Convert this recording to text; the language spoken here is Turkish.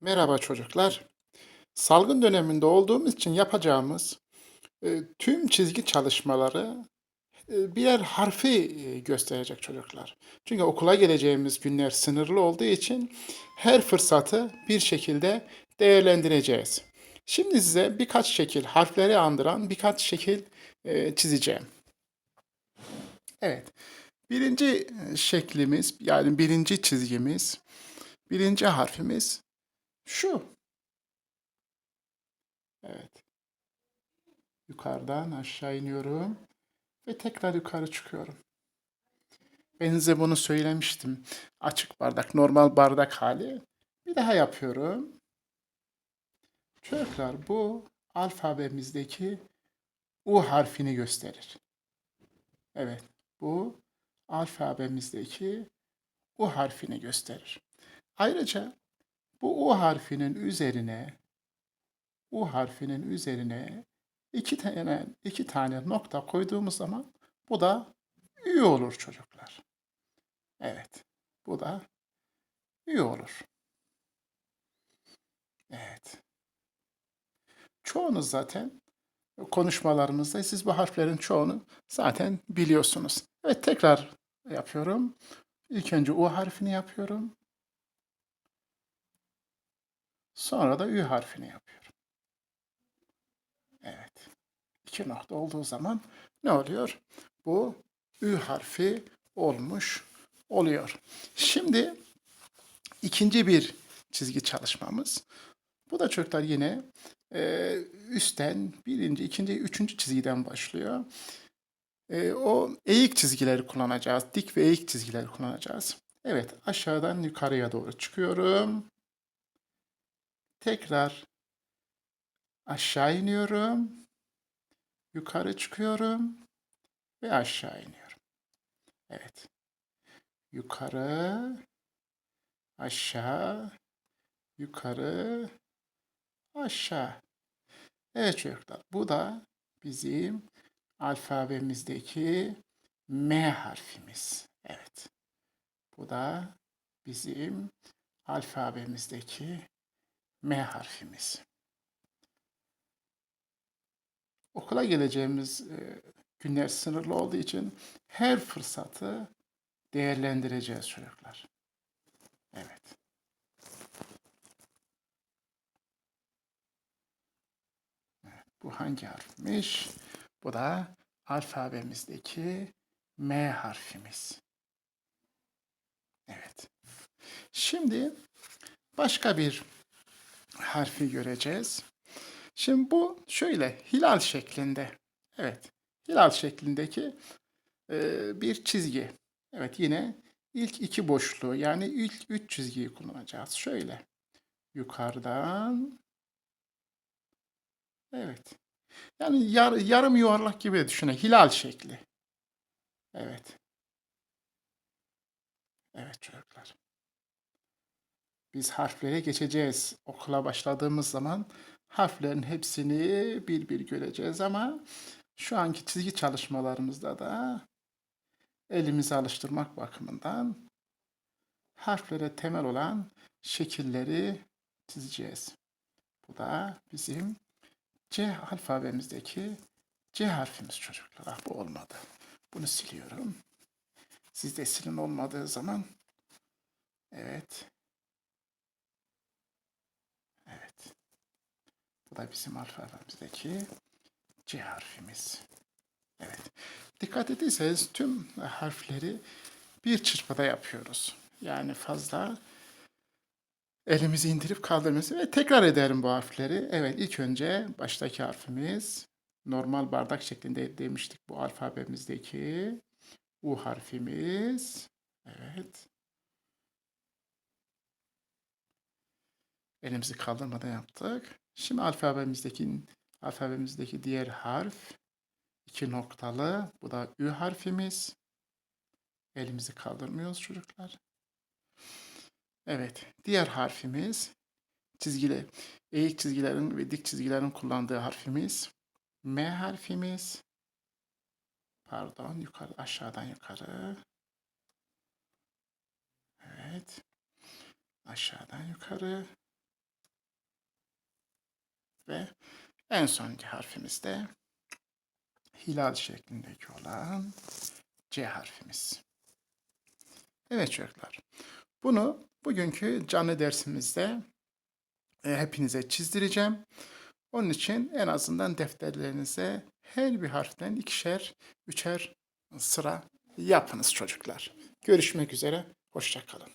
Merhaba çocuklar. Salgın döneminde olduğumuz için yapacağımız e, tüm çizgi çalışmaları e, birer harfi e, gösterecek çocuklar. Çünkü okula geleceğimiz günler sınırlı olduğu için her fırsatı bir şekilde değerlendireceğiz. Şimdi size birkaç şekil, harfleri andıran birkaç şekil e, çizeceğim. Evet. Birinci e, şeklimiz, yani birinci çizgimiz, birinci harfimiz şu. Evet. Yukarıdan aşağı iniyorum ve tekrar yukarı çıkıyorum. Ben size bunu söylemiştim. Açık bardak, normal bardak hali. Bir daha yapıyorum. Çocuklar bu alfabemizdeki U harfini gösterir. Evet, bu alfabemizdeki U harfini gösterir. Ayrıca bu U harfinin üzerine U harfinin üzerine iki tane iki tane nokta koyduğumuz zaman bu da Ü olur çocuklar. Evet. Bu da Ü olur. Evet. Çoğunuz zaten konuşmalarımızda siz bu harflerin çoğunu zaten biliyorsunuz. Evet tekrar yapıyorum. İlk önce U harfini yapıyorum. Sonra da Ü harfini yapıyorum. Evet. İki nokta olduğu zaman ne oluyor? Bu Ü harfi olmuş oluyor. Şimdi ikinci bir çizgi çalışmamız. Bu da çocuklar yine e, üstten birinci, ikinci, üçüncü çizgiden başlıyor. E, o eğik çizgileri kullanacağız. Dik ve eğik çizgileri kullanacağız. Evet aşağıdan yukarıya doğru çıkıyorum. Tekrar aşağı iniyorum. Yukarı çıkıyorum ve aşağı iniyorum. Evet. Yukarı, aşağı, yukarı, aşağı. Evet çocuklar, bu da bizim alfabemizdeki M harfimiz. Evet. Bu da bizim alfabemizdeki M harfimiz. Okula geleceğimiz e, günler sınırlı olduğu için her fırsatı değerlendireceğiz çocuklar. Evet. Bu hangi harfmiş? Bu da alfabemizdeki M harfimiz. Evet. Şimdi başka bir harfi göreceğiz. Şimdi bu şöyle hilal şeklinde. Evet. Hilal şeklindeki e, bir çizgi. Evet yine ilk iki boşluğu yani ilk üç çizgiyi kullanacağız. Şöyle. Yukarıdan. Evet. Yani yar, yarım yuvarlak gibi düşünün. Hilal şekli. Evet. Evet çocuklar. Biz harflere geçeceğiz. Okula başladığımız zaman harflerin hepsini bir bir göreceğiz ama şu anki çizgi çalışmalarımızda da elimizi alıştırmak bakımından harflere temel olan şekilleri çizeceğiz. Bu da bizim C alfabemizdeki C harfimiz çocuklar. Ah, bu olmadı. Bunu siliyorum. Sizde silin olmadığı zaman evet. Bu da bizim alfabemizdeki C harfimiz. Evet. Dikkat ettiyseniz tüm harfleri bir çırpıda yapıyoruz. Yani fazla elimizi indirip kaldırması ve tekrar ederim bu harfleri. Evet ilk önce baştaki harfimiz normal bardak şeklinde demiştik bu alfabemizdeki U harfimiz. Evet. Elimizi kaldırmadan yaptık. Şimdi alfabemizdeki alfabemizdeki diğer harf iki noktalı. Bu da Ü harfimiz. Elimizi kaldırmıyoruz çocuklar. Evet, diğer harfimiz çizgili, eğik çizgilerin ve dik çizgilerin kullandığı harfimiz M harfimiz. Pardon, yukarı aşağıdan yukarı. Evet. Aşağıdan yukarı. Ve en sonki harfimiz de hilal şeklindeki olan C harfimiz. Evet çocuklar. Bunu bugünkü canlı dersimizde e, hepinize çizdireceğim. Onun için en azından defterlerinize her bir harften ikişer, üçer sıra yapınız çocuklar. Görüşmek üzere. Hoşça kalın.